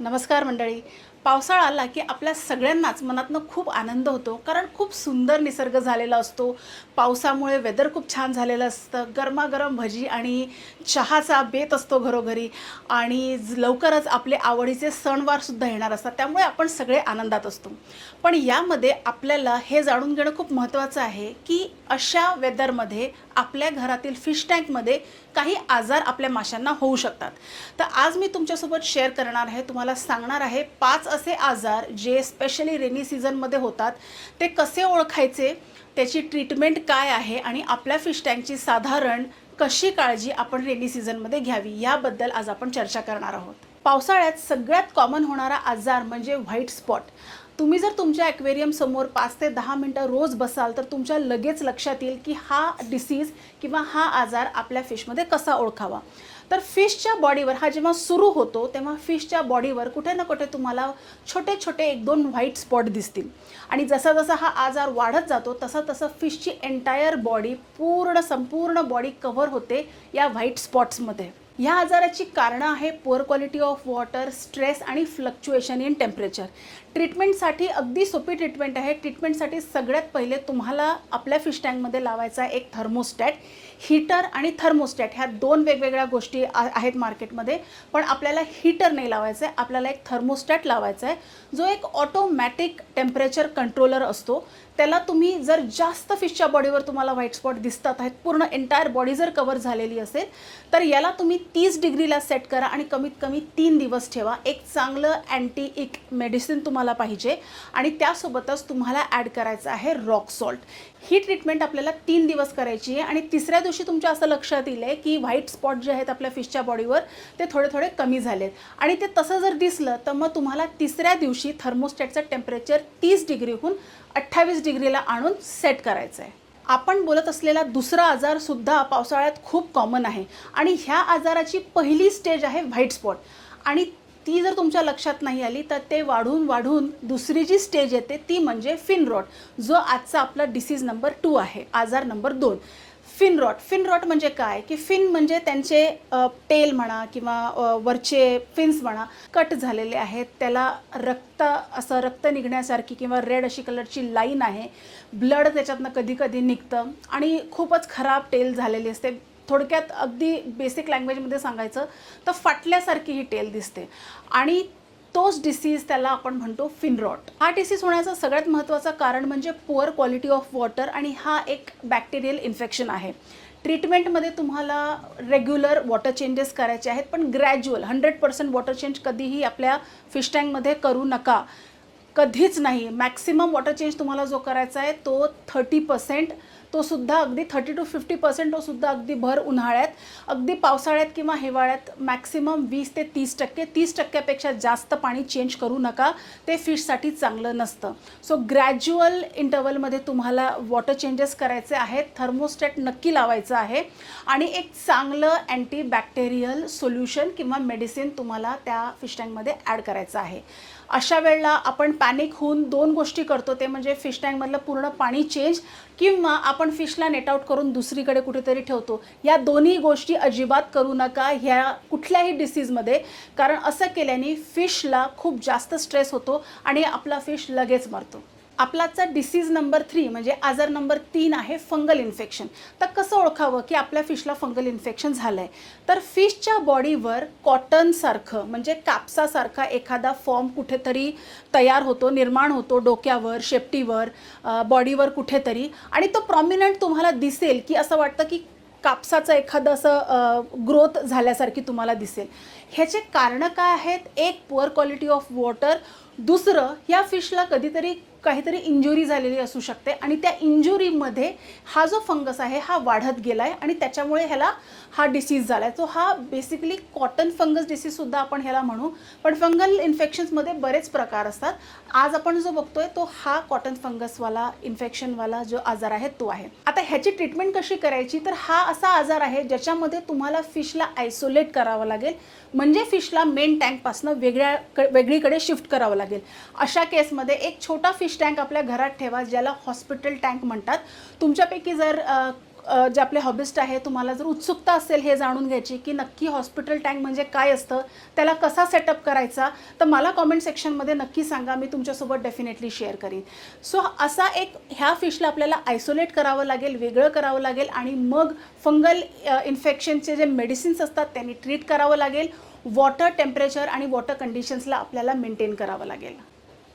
नमस्कार मंडळी. पावसाळा आला की आपल्या सगळ्यांनाच मनातनं खूप आनंद होतो कारण खूप सुंदर निसर्ग झालेला असतो. पावसामुळे वेदर खूप छान झालेलं असतं. गरमागरम भजी आणि चहाचा बेत असतो घरोघरी आणि लवकरच आपले आवडीचे सणवारसुद्धा येणार असतात. त्यामुळे आपण सगळे आनंदात असतो. पण यामध्ये आपल्याला हे जाणून घेणं खूप महत्त्वाचं आहे की अशा वेदरमध्ये आपल्या घरातील फिश टँकमध्ये काही आजार आपल्या माशांना होऊ शकतात. तर आज मी तुमच्यासोबत शेअर करणार आहे. तुम्हाला सांगणार आहे पाच असे आजार जे स्पेशली रेनी सीझनमध्ये होतात ते कसे ओळखायचे त्याची ट्रीटमेंट काय आहे आणि आपल्या फिश टँकची साधारण कशी काळजी आपण रेनी सीझनमध्ये घ्यावी याबद्दल आज आपण चर्चा करणार आहोत. पावसाळ्यात सगळ्यात कॉमन होणारा आजार म्हणजे व्हाईट स्पॉट तुम्ही जर तुमच्या ॲक्वेरियम समोर पाच ते दहा मिनटं रोज बसाल तर तुमच्या लगेच लक्षात येईल की हा डिसीज किंवा हा आजार आपल्या फिशमध्ये कसा ओळखावा. तर फिशच्या बॉडीवर हा जेव्हा सुरू होतो तेव्हा फिशच्या बॉडीवर कुठे ना कुठे तुम्हाला छोटे छोटे एक दोन व्हाईट स्पॉट दिसतील. आणि जसा जसा हा आजार वाढत जातो तसं तसं फिशची एंटायर बॉडी पूर्ण संपूर्ण बॉडी कव्हर होते या व्हाईट स्पॉट्समध्ये. ह्या आजाराची कारणं आहे poor quality of water stress आणि फ्लक्च्युएशन इन टेम्परेचर ट्रीटमेंटसाठी अगदी सोपी ट्रीटमेंट आहे. ट्रीटमेंटसाठी सगळ्यात पहिले तुम्हाला आपल्या फिश टँकमध्ये लावायचा आहे एक थर्मोस्टॅट हीटर आणि थर्मोस्टॅट ह्या दोन वेगवेगळ्या गोष्टी आहेत मार्केटमध्ये. पण आपल्याला हीटर नाही लावायचं आहे आपल्याला एक थर्मोस्टॅट लावायचा आहे जो एक ऑटोमॅटिक टेम्परेचर कंट्रोलर असतो. त्याला तुम्ही जर जास्त फिशच्या बॉडीवर तुम्हाला व्हाईट स्पॉट दिसतात आहेत पूर्ण एंटायर बॉडी जर कवर झालेली असेल तर याला तुम्ही तीस डिग्रीला सेट करा आणि कमीत कमी तीन दिवस ठेवा. एक चांगलं अँटी इक मेडिसिन तुम्हाला पाहिजे आणि त्यासोबतच तुम्हाला ॲड करायचं आहे रॉक सॉल्ट ही ट्रीटमेंट आपल्याला तीन दिवस करायची आहे आणि तिसऱ्या दिवशी तुमच्या असं लक्षात येईल आहे की व्हाईट स्पॉट जे आहेत आपल्या फिशच्या बॉडीवर ते थोडे थोडे कमी झालेत. आणि ते तसं जर दिसलं तर मग तुम्हाला तिसऱ्या दिवशी थर्मोस्टॅटचं टेम्परेचर तीस डिग्रीहून अठ्ठावीस डिग्रीला आणून सेट करायचं आहे. आपण बोलत असलेला दुसरा आजारसुद्धा पावसाळ्यात खूप कॉमन आहे. आणि ह्या आजाराची पहिली स्टेज आहे व्हाईट स्पॉट आणि ती जर तुमच्या लक्षात नाही आली तर ते वाढून वाढून दुसरी जी स्टेज येते ती म्हणजे फिन रॉट जो आजचा आपला डिसीज नंबर टू आहे आजार नंबर दोन. फिन रॉट फिन रॉट म्हणजे काय? की फिन म्हणजे त्यांचे टेल म्हणा किंवा वरचे फिन्स म्हणा कट झालेले आहेत. त्याला रक्त असं रक्त निघण्यासारखी किंवा रेड अशी कलरची लाईन आहे. ब्लड त्याच्यातनं कधी कधी निघतं. आणि खूपच खराब टेल झालेली असते. थोडक्यात अगदी बेसिक लँग्वेजमध्ये सांगायचं तर फाटल्यासारखी ही टेल दिसते. आणि तोच डिसीज त्याला आपण म्हणतो फिनरॉट हा डिसीज होण्याचं सगळ्यात महत्त्वाचं कारण म्हणजे पुअर क्वालिटी ऑफ वॉटर आणि हा एक बॅक्टेरियल इन्फेक्शन आहे. ट्रीटमेंटमध्ये तुम्हाला रेग्युलर वॉटर चेंजेस करायचे आहेत पण gradual hundred percent water change कधीही आपल्या फिश टँकमध्ये करू नका. कधीच नाही. मॅक्सिमम वॉटर चेंज तुम्हाला जो करायचा आहे तो थर्टी पर्सेंट तो सुद्धा अगदी थर्टी टू फिफ्टी पर्सेंट तो सुद्धा अगदी भर उन्हाळ्यात अगदी पावसाळ्यात किंवा हिवाळ्यात मॅक्सिमम वीस ते तीस टक्के तीस टक्क्यापेक्षा जास्त पाणी चेंज करू नका. ते फिशसाठी चांगलं नसतं. सो ग्रॅज्युअल इंटरवलमध्ये तुम्हाला वॉटर चेंजेस करायचे आहेत. थर्मोस्टॅट नक्की लावायचं आहे. आणि एक चांगलं अँटी बॅक्टेरियल सोल्युशन किंवा मेडिसिन तुम्हाला त्या फिश टँकमध्ये ॲड करायचं आहे. अशा वेळेला आपण पॅनिक होऊन दोन गोष्टी करतो. ते म्हणजे फिश टँकमधलं पूर्ण पाणी चेंज किंवा आपण फिशला नेट आउट करून दुसरीकडे कुठेतरी ठेवतो. या दोन्ही गोष्टी अजिबात करू नका ह्या कुठल्याही डिसीजमध्ये कारण असं केल्याने फिशला खूप जास्त स्ट्रेस होतो आणि आपला फिश लगेच मरतो. आपलाचा डिसीज नंबर थ्री म्हणजे आजार नंबर तीन आहे फंगल इन्फेक्शन तर कसं ओळखावं की आपल्या फिशला फंगल इन्फेक्शन झालं आहे तर फिशच्या बॉडीवर कॉटनसारखं म्हणजे कापसासारखा एखादा फॉर्म कुठेतरी तयार होतो निर्माण होतो डोक्यावर शेपटीवर बॉडीवर कुठेतरी. आणि तो प्रॉमिनंट तुम्हाला दिसेल की असं वाटतं की कापसाचं एखादं असं ग्रोथ झाल्यासारखी तुम्हाला दिसेल. ह्याचे कारणं काय आहेत? एक पुअर क्वालिटी ऑफ वॉटर दुसरं या फिशला कधीतरी काहीतरी इंजुरी झालेली असू शकते. आणि त्या इंजुरीमध्ये हा जो फंगस आहे हा वाढत गेला आहे आणि त्याच्यामुळे ह्याला हा डिसीज झाला आहे तो हा बेसिकली कॉटन फंगस डिसीजसुद्धा आपण ह्याला म्हणू. पण फंगल इन्फेक्शन्समध्ये बरेच प्रकार असतात. आज आपण जो बघतोय तो हा कॉटन फंगसवाला इन्फेक्शनवाला जो आजार आहे तो आहे. आता ह्याची ट्रीटमेंट कशी करायची? तर हा असा आजार आहे ज्याच्यामध्ये तुम्हाला फिशला आयसोलेट करावं लागेल. म्हणजे फिशला मेन टँकपासनं वेगळ्या क- वेगळीकडे शिफ्ट करावं लागेल. अशा केसमध्ये एक छोटा फिश टँक आपल्या घरात ठेवा ज्याला हॉस्पिटल टँक म्हणतात. तुमच्यापैकी जर जे आपले हॉबिस्ट आहे तुम्हाला जर उत्सुकता असेल हे जाणून घ्यायची की नक्की हॉस्पिटल टँक म्हणजे काय असतं त्याला कसा सेटअप करायचा तर मला कॉमेंट सेक्शनमध्ये नक्की सांगा मी तुमच्यासोबत डेफिनेटली शेअर करीन. सो असा एक ह्या फिशला आपल्याला आयसोलेट करावं लागेल वेगळं करावं लागेल आणि मग फंगल इन्फेक्शनचे जे मेडिसिन्स असतात त्यांनी ट्रीट करावं लागेल. वॉटर टेम्परेचर आणि वॉटर कंडिशन्सला आपल्याला मेंटेन करावं लागेल.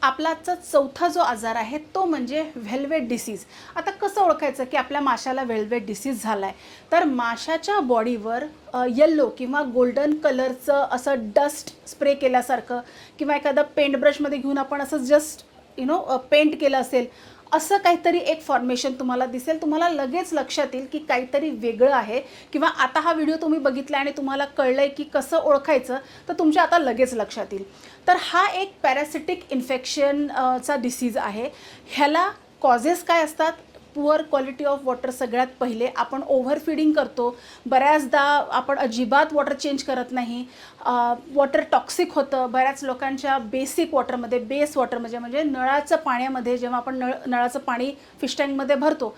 आपला आजचा चौथा जो आजार आहे तो म्हणजे व्हेल्वेट डिसीज आता कसं ओळखायचं की आपल्या माशाला व्हेल्वेट डिसीज झाला आहे तर माशाच्या बॉडीवर येल्लो किंवा गोल्डन कलरचं असं डस्ट स्प्रे केल्यासारखं किंवा एखादं पेंट ब्रशमध्ये घेऊन आपण असं जस्ट यु नो पेंट केलं असेल असं काहीतरी एक फॉर्मेशन तुम्हाला दिसेल. तुम्हाला लगेच लक्षात येईल की काहीतरी वेगळं आहे किंवा आता हा व्हिडिओ तुम्ही बघितला आणि तुम्हाला कळलं आहे की कसं ओळखायचं तर तुमच्या आता लगेच लक्षात येईल. तर हा एक पॅरासिटिक इन्फेक्शनचा डिसीज आहे. ह्याला कॉजेस काय असतात? पुअर क्वालिटी ऑफ वॉटर सगळ्यात पहिले आपण ओव्हरफिडिंग करतो. बऱ्याचदा आपण अजिबात वॉटर चेंज करत नाही. वॉटर टॉक्सिक होतं. बऱ्याच लोकांच्या बेसिक वॉटरमध्ये बेस वॉटर म्हणजे म्हणजे नळाचं पाण्यामध्ये जेव्हा आपण नळ नळाचं पाणी फिश टँकमध्ये भरतो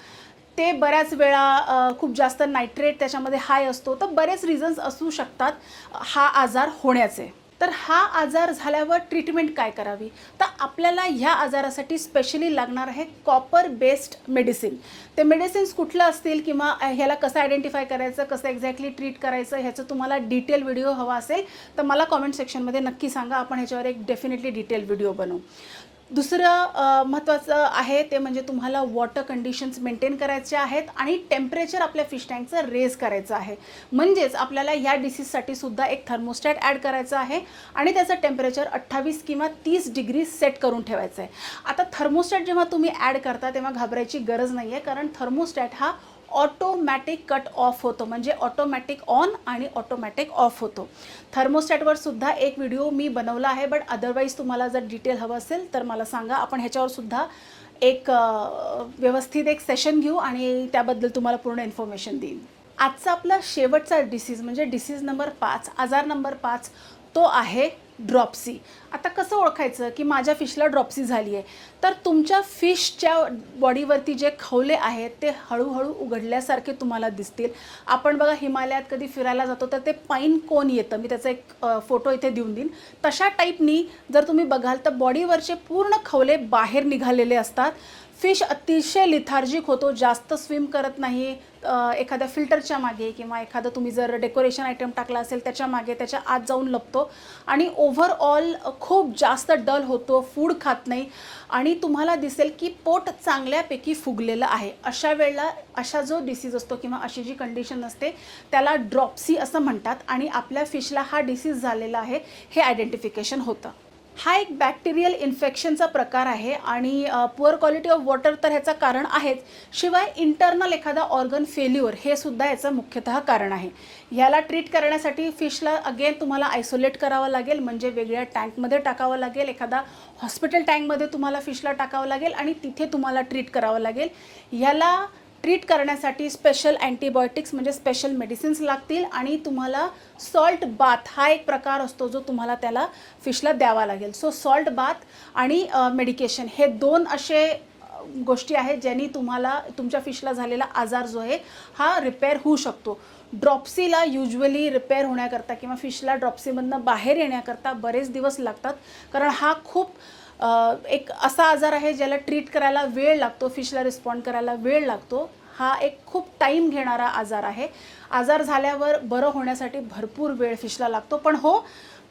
ते बऱ्याच वेळा खूप जास्त नायट्रेट त्याच्यामध्ये हाय असतो. तर बरेच रिझन्स असू शकतात. हा आजार होण्याचे. तर हा आजार झाल्यावर ट्रीटमेंट काय करावी? तर आपल्याला ह्या आजारासाठी स्पेशली लागणार आहे कॉपर बेस्ड मेडिसिन ते मेडिसिन्स कुठलं असतील किंवा ह्याला कसं आयडेंटिफाय करायचं कसं एक्झॅक्टली ट्रीट करायचं ह्याचं तुम्हाला डिटेल व्हिडिओ हवा असेल तर मला कॉमेंट सेक्शनमध्ये नक्की सांगा. आपण ह्याच्यावर एक डेफिनेटली डिटेल व्हिडिओ बनवू. दुसरं महत्त्वाचं आहे ते म्हणजे तुम्हाला वॉटर कंडिशन्स मेंटेन करायचे आहेत आणि टेम्परेचर आपल्या फिश टँकचं रेज करायचं आहे. म्हणजेच आपल्याला ह्या डिसीजसाठी सुद्धा एक थर्मोस्टॅट ॲड करायचं आहे आणि त्याचं टेम्परेचर अठ्ठावीस किंवा तीस डिग्री सेट करून ठेवायचं आहे. आता थर्मोस्टॅट जेव्हा तुम्ही ॲड करता तेव्हा घाबरायची गरज नाही आहे कारण थर्मोस्टॅट हा ऑटोमॅटिक कट ऑफ होतो. म्हणजे ऑटोमॅटिक ऑन आणि ऑटोमॅटिक ऑफ होतो. थर्मोस्टॅटवर सुद्धा एक व्हिडिओ मी बनवला आहे बट अदरवाईज तुम्हाला जर डिटेल हवं असेल तर मला सांगा. आपण ह्याच्यावर सुद्धा एक व्यवस्थित एक सेशन घेऊ आणि त्याबद्दल तुम्हाला पूर्ण इन्फॉर्मेशन देईन. आजचा आपला शेवटचा डिसीज म्हणजे डिसीज नंबर पाच आजार नंबर पाच तो आहे ड्रॉप्सी. आता कसं ओळखायचं की माझ्या फिशला ड्रॉप्सी झाली आहे तर तुमच्या फिशच्या बॉडीवरती जे खवले आहेत ते हळूहळू उघडल्यासारखे तुम्हाला दिसतील. आपण बघा हिमालयात कधी फिरायला जातो तर ते पाईन कोण येतं. मी त्याचा एक फोटो इथे देऊन देईन. तशा टाईपनी जर तुम्ही बघाल तर बॉडीवरचे पूर्ण खवले बाहेर निघालेले असतात. फिश अतिशय लिथार्जिक होतो जास्त स्विम करत नाही. एखाद्या फिल्टरच्या मागे किंवा एखादं तुम्ही जर डेकोरेशन आयटम टाकला असेल त्याच्यामागे त्याच्या आत जाऊन लपतो. आणि ओव्हरऑल खूप जास्त डल होतो फूड खात नाही. आणि तुम्हाला दिसेल की पोट चांगल्यापैकी फुगलेलं आहे. अशा वेळेला अशा जो डिसीज असतो किंवा अशी जी कंडिशन असते त्याला ड्रॉप्सी असं म्हणतात. आणि आपल्या फिशला हा डिसीज झालेला आहे हे आयडेंटिफिकेशन होतं. हा एक बॅक्टेरियल इन्फेक्शनचा प्रकार आहे आणि पुअर क्वालिटी ऑफ वॉटर तर ह्याचं कारण आहेच. शिवाय इंटरनल एखादा ऑर्गन फेल्युअर हे सुद्धा याचं मुख्यतः कारण आहे. ह्याला ट्रीट करण्यासाठी फिशला अगेन तुम्हाला आयसोलेट करावं लागेल म्हणजे वेगळ्या टँकमध्ये टाकावं लागेल एखादा हॉस्पिटल टँकमध्ये तुम्हाला फिशला टाकावं लागेल आणि तिथे तुम्हाला ट्रीट करावं लागेल. ह्याला ट्रीट करण्यासाठी स्पेशल अँटीबायोटिक्स म्हणजे स्पेशल मेडिसिन्स लागतील आणि तुम्हाला सॉल्ट बाथ हा एक प्रकार असतो जो तुम्हाला त्याला फिशला द्यावा लागेल. सो सॉल्ट बाथ आणि मेडिकेशन हे दोन असे गोष्टी आहेत ज्यांनी तुम्हाला तुमच्या फिशला झालेला आजार जो आहे हा रिपेअर होऊ शकतो. ड्रॉप्सीला युजली रिपेअर होण्याकरता किंवा फिशला ड्रॉप्सीमधनं बाहेर येण्याकरता बरेच दिवस लागतात. कारण हा खूप एक असा आजार आहे ज्याला ट्रीट करायला वेळ लागतो फिशला रिस्पॉन्ड करायला वेळ लागतो. हा एक खूप टाईम घेणारा आजार आहे. आजार झाल्यावर बरं होण्यासाठी भरपूर वेळ फिशला लागतो. पण हो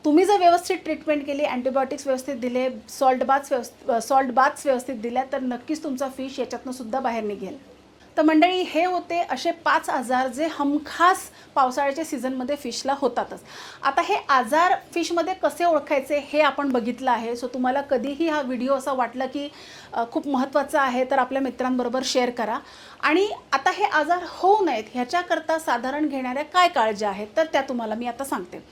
तुम्ही जर व्यवस्थित ट्रीटमेंट केली अँटीबायोटिक्स व्यवस्थित दिले सॉल्ट बाथ्स व्यवस्थित सॉल्ट बाथ्स व्यवस्थित दिल्या तर नक्कीच तुमचा फिश याच्यातनं सुद्धा बाहेर निघेल. तर मंडळी हे होते असे पाच आजार जे हमखास पावसाळ्याच्या सीझनमध्ये फिशला होतातच. आता हे आजार फिशमध्ये कसे ओळखायचे हे आपण बघितलं आहे. सो तुम्हाला कधीही हा व्हिडिओ असा वाटला की खूप महत्त्वाचा आहे तर आपल्या मित्रांबरोबर शेअर करा. आणि आता हे आजार होऊ नयेत ह्याच्याकरता साधारण घेणाऱ्या काय काळज्या आहेत तर त्या तुम्हाला मी आता सांगते.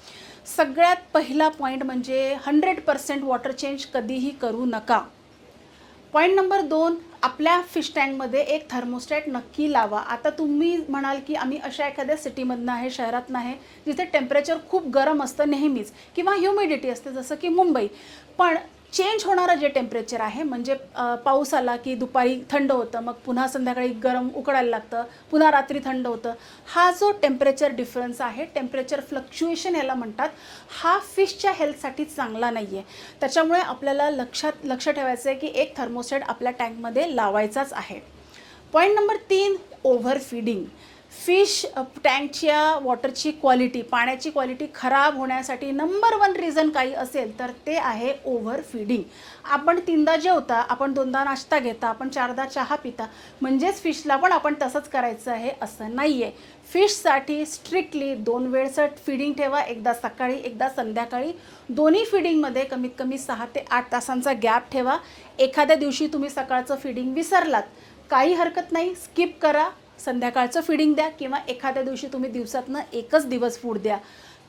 सगळ्यात पहिला पॉईंट म्हणजे हंड्रेड पर्सेंट वॉटर चेंज कधीही करू नका. पॉईंट नंबर दोन आपल्या फिश टँकमध्ये एक थर्मोस्टॅट नक्की लावा. आता तुम्ही म्हणाल की आम्ही अशा एखाद्या सिटीमधनं आहे शहरातनं आहे जिथे टेम्परेचर खूप गरम असतं नेहमीच किंवा ह्युमिडिटी असते जसं की मुंबई. पण चेंज होणारं जे टेम्परेचर आहे म्हणजे पाऊस आला की दुपारी थंड होतं मग पुन्हा संध्याकाळी गरम उकडायला लागतं पुन्हा रात्री थंड होतं. हा जो टेम्परेचर डिफरन्स आहे टेम्परेचर फ्लक्च्युएशन याला म्हणतात हा फिशच्या हेल्थसाठी चांगला नाही आहे त्याच्यामुळे आपल्याला लक्षात लक्ष ठेवायचं आहे की एक थर्मोस्टेट आपल्या टँकमध्ये लावायचाच आहे. पॉईंट नंबर तीन ओव्हर फीडिंग फिश टँकच्या वॉटरची क्वालिटी पाण्याची क्वालिटी खराब होण्यासाठी नंबर वन रिझन काही असेल तर ते आहे ओव्हर फिडिंग आपण तीनदा जेवता आपण दोनदा नाश्ता घेता आपण चारदा चहा पिता म्हणजेच फिशला पण आपण तसंच करायचं आहे असं नाही आहे फिशसाठी स्ट्रिक्टली दोन वेळचं फिडिंग ठेवा एकदा सकाळी एकदा संध्याकाळी. दोन्ही फिडिंगमध्ये कमीत कमी सहा ते आठ तासांचा गॅप ठेवा. एखाद्या दिवशी तुम्ही सकाळचं फिडिंग विसरलात काही हरकत नाही स्किप करा. संध्याकाळचं फिडिंग द्या किंवा एखाद्या दिवशी तुम्ही दिवसातनं एकच दिवस फूड द्या.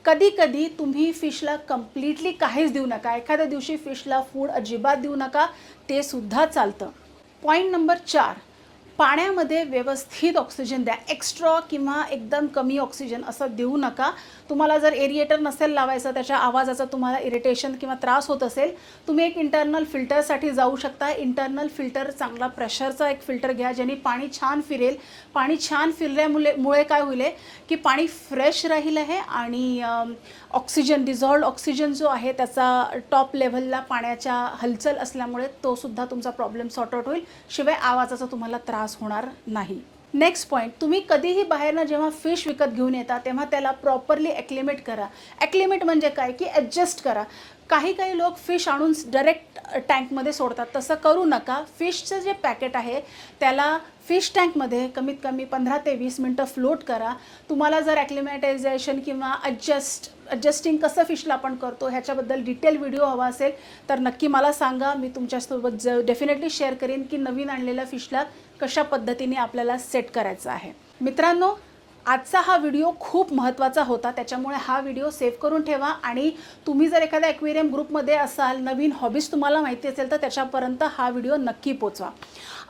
कधी कधी तुम्ही फिशला कम्प्लिटली काहीच देऊ नका. एखाद्या दिवशी फिशला फूड अजिबात देऊ नका ते सुद्धा चालतं. पॉईंट नंबर चार. पाण्यामध्ये व्यवस्थित ऑक्सिजन द्या. एक्स्ट्रा किंवा एकदम कमी ऑक्सिजन असं देऊ नका. तुम्हाला जर एरिएटर नसेल लावायचं त्याच्या आवाजाचा तुम्हाला इरिटेशन किंवा त्रास होत असेल तुम्ही एक इंटरनल फिल्टरसाठी जाऊ शकता. इंटरनल फिल्टर चांगला प्रेशरचा एक फिल्टर घ्या ज्याने पाणी छान फिरेल. पाणी छान फिरल्यामुळे मुळे काय होईल आहे की पाणी फ्रेश राहील आहे आणि ऑक्सिजन डिझॉल्ड ऑक्सिजन जो आहे त्याचा टॉप लेव्हलला पाण्याच्या हलचल असल्यामुळे तो सुद्धा तुमचा प्रॉब्लेम सॉर्ट आउट होईल. शिवाय आवाजाचा तुम्हाला त्रास होणार नाही. नेक्स्ट पॉईंट तुम्ही कधीही बाहेरनं जेव्हा फिश विकत घेऊन येता तेव्हा त्याला प्रॉपरली ॲक्लिमेट करा. ॲक्लिमेट म्हणजे काय? की ॲडजस्ट करा. काही काही लोक फिश आणून डायरेक्ट टँकमध्ये सोडतात. तसं करू नका. फिशचं जे पॅकेट आहे त्याला फिश टँकमध्ये कमीत कमी पंधरा ते वीस मिनटं फ्लोट करा. तुम्हाला जर ॲक्लिमॅटायझेशन किंवा ॲडजस्ट ॲडजस्टिंग कसं फिशला आपण करतो ह्याच्याबद्दल डिटेल व्हिडिओ हवा असेल तर नक्की मला सांगा. मी तुमच्यासोबत ज डेफिनेटली शेअर करेन की नवीन आणलेल्या फिशला कशा पद्धतीने आपल्याला सेट करायचं आहे. मित्रांनो आजचा हा व्हिडिओ खूप महत्त्वाचा होता. त्याच्यामुळे हा व्हिडिओ सेव्ह करून ठेवा. आणि तुम्ही जर एखाद्या ॲक्वेरियम ग्रुपमध्ये असाल नवीन हॉबीज तुम्हाला माहिती असेल तर त्याच्यापर्यंत हा व्हिडिओ नक्की पोचवा.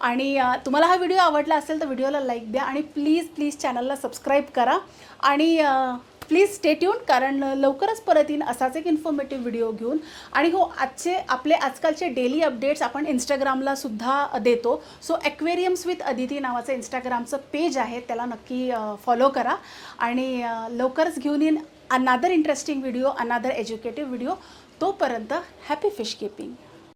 आणि तुम्हाला हा व्हिडिओ आवडला असेल तर व्हिडिओला लाईक द्या. आणि प्लीज प्लीज चॅनलला सबस्क्राईब करा. आणि प्लीज स्टेट्यून कारण लवकरच परत येईन असाच एक इन्फॉर्मेटिव्ह व्हिडिओ घेऊन. आणि हो आजचे आपले आजकालचे डेली अपडेट्स आपण इंस्टाग्रामला सुद्धा देतो. सो ॲक्वेरियम्स विथ अदिती नावाचं इंस्टाग्रामचं पेज आहे त्याला नक्की फॉलो करा. आणि लवकरच घेऊन येईन another interesting video another educative video तोपर्यंत हॅपी फिश किपिंग